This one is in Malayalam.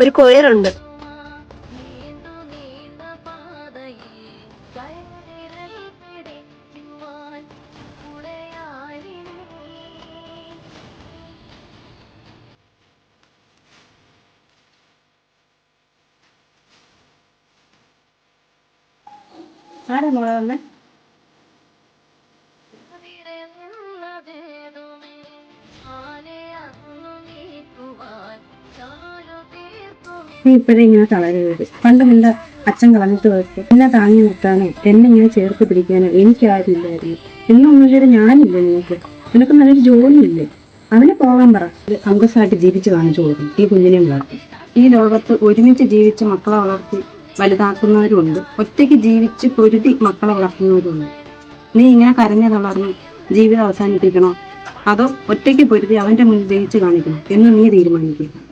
ഒരു കൊയറുണ്ട്. ആരാ മോളെ വന്നേ? നീ ഇപ്പോഴേ ഇങ്ങനെ തളരരുത്. പണ്ട് നിന്റെ അച്ഛൻ കളഞ്ഞിട്ട് പോയപ്പോ എന്നെ താങ്ങി നിർത്താനോ? എന്നെ ഇങ്ങനെ ചേർത്ത് പിടിക്കാനോ? എനിക്കാരില്ലായിരുന്നു എന്നും ഒന്നുകൂടെ ഞാനില്ലേ നിനക്ക്. നിനക്ക് നല്ലൊരു ജോലിയില്ലേ? അവന് പോകാൻ പറ. അങ്കസായിട്ട് ജീവിച്ച് കാണിച്ചു കൊടുക്കും. ഈ കുഞ്ഞിനെയും വളർത്തി. ഈ ലോകത്ത് ഒരുമിച്ച് ജീവിച്ച് മക്കളെ വളർത്തി വലുതാക്കുന്നവരുണ്ട്. ഒറ്റയ്ക്ക് ജീവിച്ച് പൊരുതി മക്കളെ വളർത്തുന്നവരുണ്ട്. നീ ഇങ്ങനെ കരഞ്ഞു തളർന്ന് ജീവിതം അവസാനിപ്പിക്കണോ? അതോ ഒറ്റയ്ക്ക് പൊരുതി അവന്റെ മുന്നിൽ ജയിച്ച് കാണിക്കണം? എന്ന് നീ തീരുമാനിക്കും.